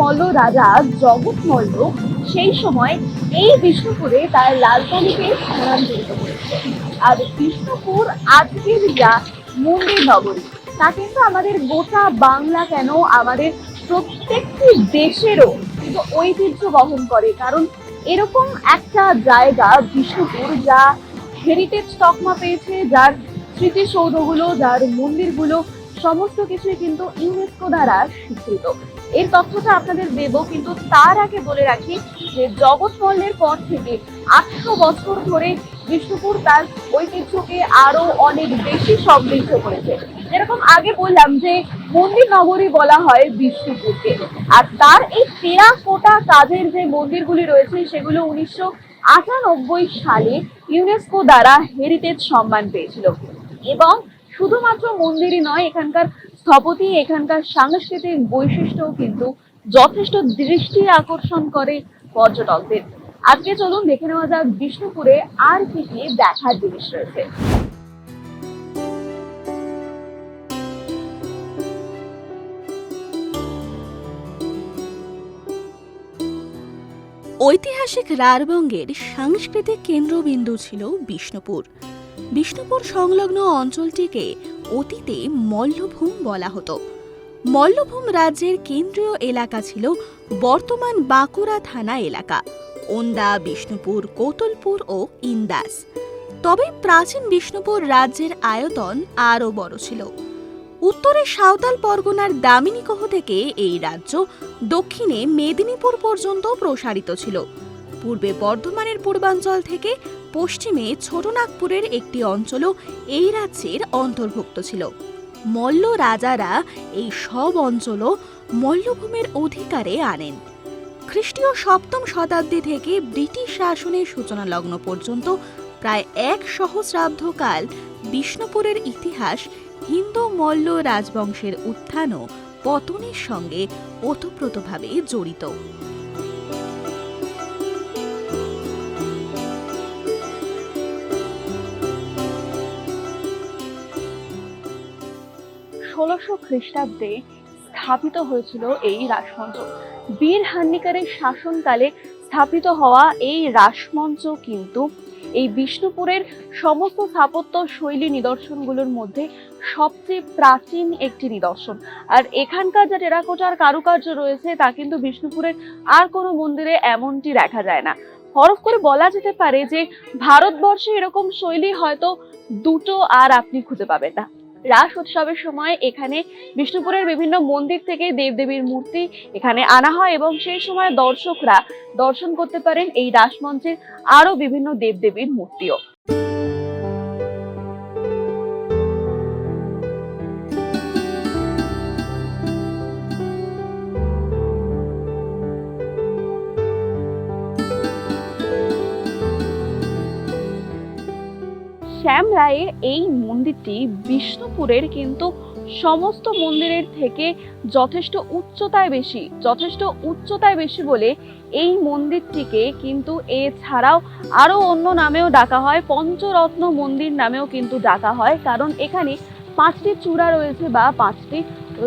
মল্ল রাজা জগৎ মল্ল সেই সময় এই বিষ্ণুপুরে তার রাজধানীকে স্থানান্তরিত করেছে। আর বিষ্ণুপুর আজকের যা মন্দির নগরী। তা কিন্তু আমাদের গোটা বাংলা কেন আমাদের প্রত্যেকটি দেশেরও কিন্তু ঐতিহ্য বহন করে। কারণ এরকম একটা জায়গা বিষ্ণুপুর যা হেরিটেজ তকমা পেয়েছে, যার স্মৃতিসৌধগুলো, যার মন্দিরগুলো, সমস্ত কিছুই কিন্তু ইউনেস্কো দ্বারা স্বীকৃত। এর তথ্যটা আপনাদের দেব, কিন্তু তার আগে বলে রাখি যে জগৎ মল্লের পর থেকে আটশো বছর ধরে বিষ্ণুপুর তার ঐতিহ্যকে আরও অনেক বেশি সমৃদ্ধ করেছে। যেরকম আগে বললাম যে মন্দির নগরী বলা হয় বিষ্ণুপুরকে। আর তার এই টেরাকোটা কাজের যে মন্দিরগুলি রয়েছে, সেগুলো উনিশশো আটানব্বই সালে ইউনেস্কো দ্বারা হেরিটেজ সম্মান পেয়েছিল। এবং শুধুমাত্র মন্দিরই নয়, এখানকার স্থপতি এখানকার সাংস্কৃতিক বৈশিষ্ট্যও কিন্তু যথেষ্ট দৃষ্টি আকর্ষণ করে পর্যটকদের। আজকে চলুন দেখে নেওয়া যাক বিষ্ণুপুরে আর কি কি দেখার জিনিস রয়েছে। ঐতিহাসিক রারবঙ্গের সাংস্কৃতিক কেন্দ্রবিন্দু ছিল বিষ্ণুপুর। বিষ্ণুপুর সংলগ্ন অঞ্চলটিকে অতীতে মল্লভূম বলা হতো। মল্লভূম রাজ্যের কেন্দ্রীয় এলাকা ছিল বর্তমান বাঁকুড়া থানা এলাকা, ওন্দা, বিষ্ণুপুর, কোতলপুর ও ইন্দাস। তবে প্রাচীন বিষ্ণুপুর রাজ্যের আয়তন আরও বড় ছিল। উত্তরে সাঁওতাল পরগনার দামিনীকহ থেকে এই রাজ্য দক্ষিণে মেদিনীপুর পর্যন্ত প্রসারিত ছিল। পূর্বে বর্ধমানের পূর্বাঞ্চল থেকে পশ্চিমে ছোটনাগপুরের একটি অঞ্চলও এই রাজ্যের অন্তর্ভুক্ত ছিল। মল্ল রাজারা এই সব অঞ্চলও মল্লভূমের অধিকারে আনেন। খ্রিস্টীয় সপ্তম শতাব্দী থেকে ব্রিটিশ শাসনের সূচনা লগ্ন পর্যন্ত প্রায় এক সহস্রাব্দকাল বিষ্ণুপুরের ইতিহাস হিন্দু মল্ল রাজবংশের উত্থান ও পতনের সঙ্গে ওতপ্রোতভাবে জড়িত। ষোলোশো খ্রিস্টাব্দে স্থাপিত হয়েছিল এই রাসমঞ্চ। বীর হান্নিকারের শাসনকালে স্থাপিত হওয়া এই রাসমঞ্চ কিন্তু এই বিষ্ণুপুরের সমস্ত স্থাপত্য শৈলী নিদর্শনগুলোর মধ্যে সবচেয়ে প্রাচীন একটি নিদর্শন। আর এখানকার যা টেরাকোটার কারুকার্য রয়েছে তা কিন্তু বিষ্ণুপুরের আর কোনো মন্দিরে এমনটি দেখা যায় না। হরফ করে বলা যেতে পারে যে ভারতবর্ষে এরকম শৈলী হয়তো দুটো আর আপনি খুঁজে পাবেন না। রাস উৎসবের সময় এখানে বিষ্ণুপুরের বিভিন্ন মন্দির থেকে দেবদেবীর মূর্তি এখানে আনা হয় এবং সেই সময় দর্শকরা দর্শন করতে পারেন এই রাসমঞ্চের আরও বিভিন্ন দেবদেবীর মূর্তিও। শ্যাম রায়ের এই মন্দিরটি বিষ্ণুপুরের কিন্তু সমস্ত মন্দিরের থেকে যথেষ্ট উচ্চতায় বেশি, যথেষ্ট উচ্চতায় বেশি বলে এই মন্দিরটিকে কিন্তু এছাড়াও আরও অন্য নামেও ডাকা হয়, পঞ্চরত্ন মন্দির নামেও কিন্তু ডাকা হয়, কারণ এখানে পাঁচটি চূড়া রয়েছে বা পাঁচটি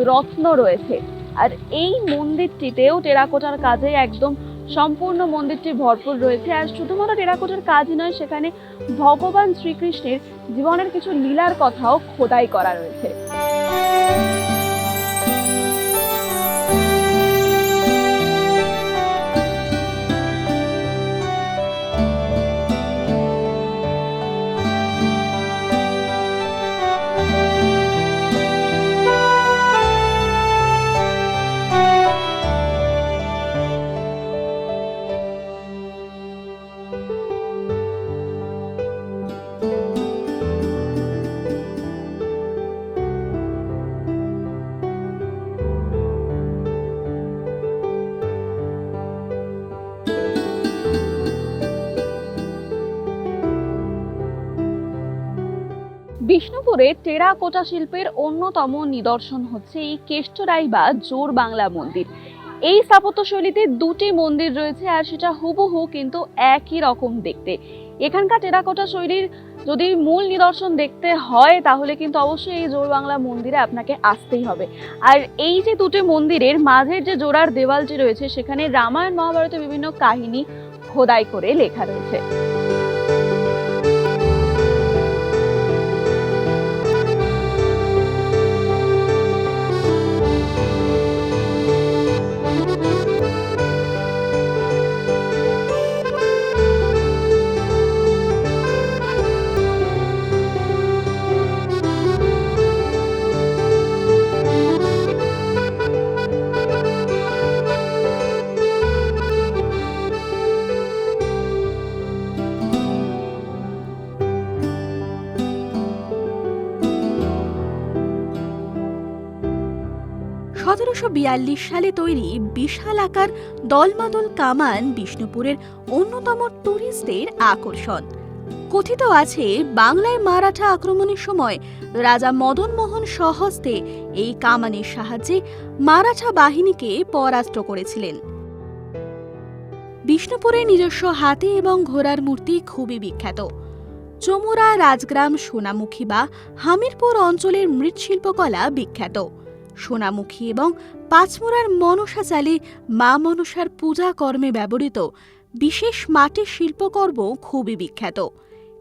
রত্ন রয়েছে। আর এই মন্দিরটিতেও টেরাকোটার কাজে একদম সম্পূর্ণ মন্দিরটি ভরপুর রয়েছে। আর শুধুমাত্র টেরাকোটার কাজই নয়, সেখানে ভগবান শ্রীকৃষ্ণের জীবনের কিছু লীলার কথাও খোদাই করা রয়েছে। বিষ্ণুপুরে টেরাকোটা শিল্পের অন্যতম নিদর্শন হচ্ছে এই কেষ্টরাই বা জোর বাংলা মন্দির। এই স্থাপত্যশৈলীতে দুটি মন্দির রয়েছে আর সেটা হুবহু কিন্তু একই রকম দেখতে। এখানকার টেরাকোটা শৈলীর যদি মূল নিদর্শন দেখতে হয়, তাহলে কিন্তু অবশ্যই এই জোর বাংলা মন্দিরে আপনাকে আসতেই হবে। আর এই যে দুটি মন্দিরের মাঝের যে জোড়ার দেওয়ালটি রয়েছে, সেখানে রামায়ণ মহাভারতের বিভিন্ন কাহিনী খোদাই করে লেখা রয়েছে। বিয়াল্লিশ সালে তৈরি বিশাল আকার দলমাদল কামান বিষ্ণুপুরের অন্যতম ট্যুরিস্টদের আকর্ষণ। কথিত আছে, বাংলায় মারাঠা আক্রমণের সময় রাজা মদন মোহন সহস্তে এই কামানের সাহায্যে মারাঠা বাহিনীকে পরাস্ত করেছিলেন। বিষ্ণুপুরের নিজস্ব হাতি এবং ঘোড়ার মূর্তি খুবই বিখ্যাত। চমুরা, রাজগ্রাম, সোনামুখী বা হামিরপুর অঞ্চলের মৃৎশিল্পকলা বিখ্যাত। সোনামুখী এবং পাঁচমোড়ার মনসা চালে মা মনসার পূজা কর্মে ব্যবহৃত বিশেষ মাটির শিল্পকর্ম খুবই বিখ্যাত।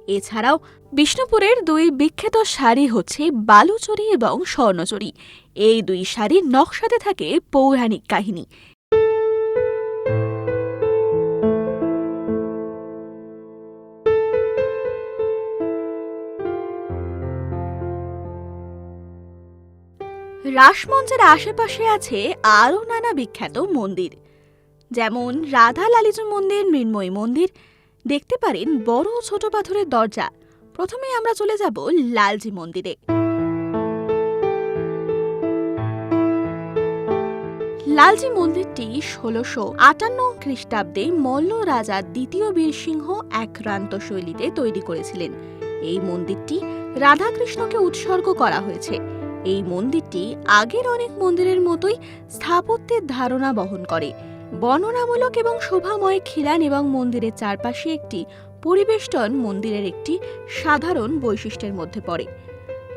এছাড়াও বিষ্ণুপুরের দুই বিখ্যাত শাড়ি হচ্ছে বালুচরি এবং স্বর্ণচরি। এই দুই শাড়ির নকশাতে থাকে পৌরাণিক কাহিনী। রাসমঞ্চের আশেপাশে আছে আরও নানা বিখ্যাত মন্দির। যেমন রাধা লালিজু মন্দির, মৃন্ময়ী মন্দির। দেখতে পারেন বড় ছোট পাথরের দরজা। প্রথমে আমরা চলে যাব লালজি মন্দিরে। লালজি মন্দিরটি ষোলোশো আটান্ন খ্রিস্টাব্দে মল্ল রাজা দ্বিতীয় বীরসিংহ এক্রান্ত শৈলীতে তৈরি করেছিলেন। এই মন্দিরটি রাধাকৃষ্ণকে উৎসর্গ করা হয়েছে। এই মন্দিরটি আগের অনেক মন্দিরের মতোই স্থাপত্যের ধারণা বহন করে। বর্ণনামূলক এবং শোভাময় খিলান এবং মন্দিরের চারপাশে একটি পরিবেষ্টন মন্দিরের একটি সাধারণ বৈশিষ্ট্যের মধ্যে পড়ে।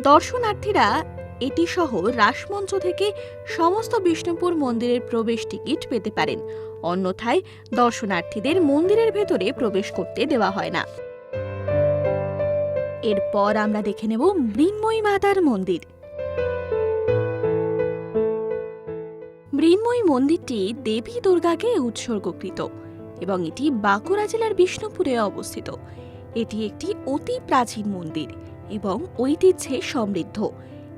দর্শনার্থীরা এটি সহ রাসমঞ্চ থেকে সমস্ত বিষ্ণুপুর মন্দিরের প্রবেশ টিকিট পেতে পারেন। অন্যথায় দর্শনার্থীদের মন্দিরের ভেতরে প্রবেশ করতে দেওয়া হয় না। এরপর আমরা দেখে নেব মৃন্ময়ী মাতার মন্দির। মৃন্ময়ী মন্দিরটি দেবী দুর্গাকে উৎসর্গকৃত এবং এটি বাঁকুড়া জেলার বিষ্ণুপুরে অবস্থিত। এটি একটি অতি প্রাচীন মন্দির এবং ঐতিহ্যে সমৃদ্ধ।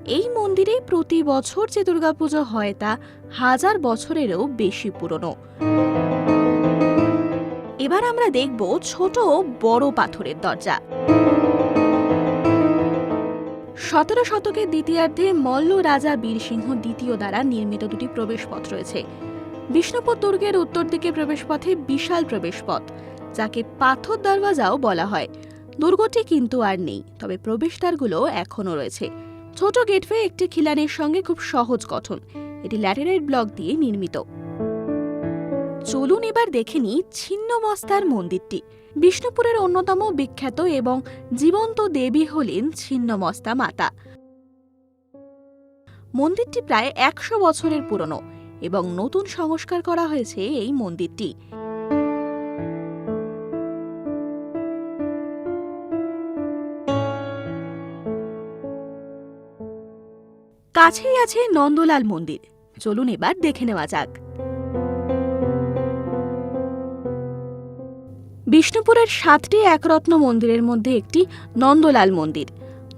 এই মন্দিরে প্রতি বছর যে দুর্গাপুজো হয় তা হাজার বছরেরও বেশি পুরনো। এবার আমরা দেখব ছোট বড় পাথরের দরজা। সতেরো শতকের দ্বিতীয়ার্ধে মল্ল রাজা বীরসিংহ দ্বিতীয় দ্বারা নির্মিত দুটি প্রবেশপথ রয়েছে। বিষ্ণুপুর দুর্গের উত্তর দিকে প্রবেশপথে বিশাল প্রবেশপথ, যাকে পাথর দরওয়াজাও বলা হয়। দুর্গটি কিন্তু আর নেই, তবে প্রবেশদ্বারগুলো এখনও রয়েছে। ছোট গেটওয়ে একটি খিলানের সঙ্গে খুব সহজ গঠন। এটি ল্যাটেরাইট ব্লক দিয়ে নির্মিত। চলুন এবার দেখে নিই ছিন্নমস্তার মন্দিরটি। বিষ্ণুপুরের অন্যতম বিখ্যাত এবং জীবন্ত দেবী হলেন ছিন্নমস্তা মাতা। মন্দিরটি প্রায় একশো বছরের পুরনো এবং নতুন সংস্কার করা হয়েছে এই মন্দিরটি। কাছেই আছে নন্দলাল মন্দির। চলুন এবার দেখে নেওয়া যাক। বিষ্ণুপুরের সাতটি একরত্ন মন্দিরের মধ্যে একটি নন্দলাল মন্দির।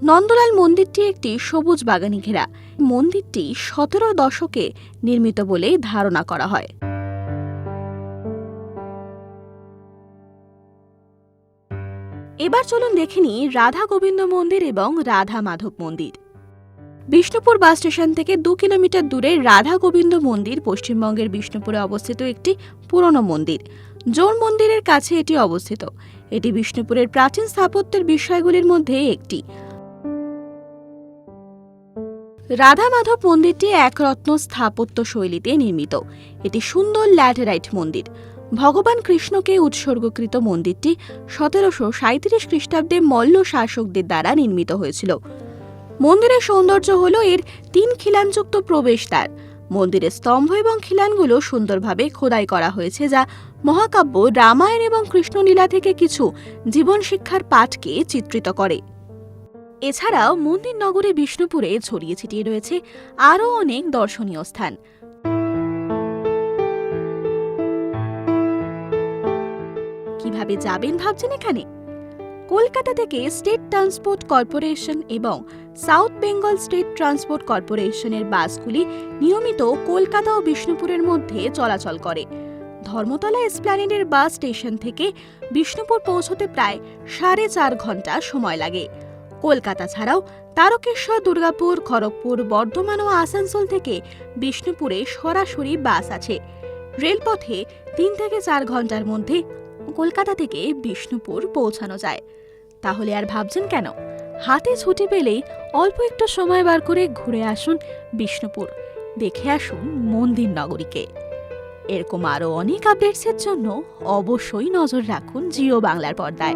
নন্দলাল মন্দিরটি একটি সবুজ বাগানে ঘেরা। মন্দিরটি সতেরো দশকে নির্মিত বলে ধারণা করা হয়। এবার চলুন দেখে নিই রাধা গোবিন্দ মন্দির এবং রাধা মাধব মন্দির। বিষ্ণুপুর বাস স্টেশন থেকে দু কিলোমিটার দূরে রাধা গোবিন্দ মন্দির, পশ্চিমবঙ্গের বিষ্ণুপুরে অবস্থিত একটি পুরনো মন্দির। জোর মন্দিরের কাছে এটি অবস্থিত। এটি বিষ্ণুপুরের প্রাচীন স্থাপত্যের বিষয়গুলির মধ্যে একটি। রাধা মাধব মন্দিরটি একরত্ন স্থাপত্য শৈলীতে নির্মিত। এটি সুন্দর ল্যাটেরাইট মন্দির। ভগবান কৃষ্ণকে উৎসর্গকৃত মন্দিরটি সতেরোশো সাঁত্রিশ খ্রিস্টাব্দে মল্ল শাসকদের দ্বারা নির্মিত হয়েছিল। মন্দিরের সৌন্দর্য হল এর তিন খিলানযুক্ত প্রবেশদ্বার। মন্দিরের স্তম্ভ এবং খিলানগুলো সুন্দরভাবে খোদাই করা হয়েছে যা মহাকাব্য, রামায়ণ এবং কৃষ্ণলীলা থেকে কিছু জীবন শিক্ষার পাঠকে চিত্রিত করে। এছাড়াও মন্দির নগরী বিষ্ণুপুরে ছড়িয়ে ছিটিয়ে রয়েছে আরও অনেক দর্শনীয় স্থান। কীভাবে যাবেন ভাবছেন এখানে? কলকাতা থেকে স্টেট ট্রান্সপোর্ট কর্পোরেশন এবং সাউথ বেঙ্গল স্টেট ট্রান্সপোর্ট কর্পোরেশনের বাসগুলি নিয়মিত কলকাতা ও বিষ্ণুপুরের মধ্যে চলাচল করে। ধর্মতলা এসপ্ল্যানেডের বাস স্টেশন থেকে বিষ্ণুপুর পৌঁছতে প্রায় সাড়ে চার ঘণ্টা সময় লাগে। কলকাতা ছাড়াও তারকেশ্বর, দুর্গাপুর, খড়গপুর, বর্ধমান ও আসানসোল থেকে বিষ্ণুপুরে সরাসরি বাস আছে। রেলপথে তিন থেকে চার ঘণ্টার মধ্যে কলকাতা থেকে বিষ্ণুপুর পৌঁছানো যায়। তাহলে আর ভাবছেন কেন? হাতে ছুটি পেলেই অল্প একটু সময় বার করে ঘুরে আসুন বিষ্ণুপুর। দেখে আসুন মন্দির নগরীকে। এরকম আরও অনেক আপডেটসের জন্য অবশ্যই নজর রাখুন জিও বাংলার পর্দায়।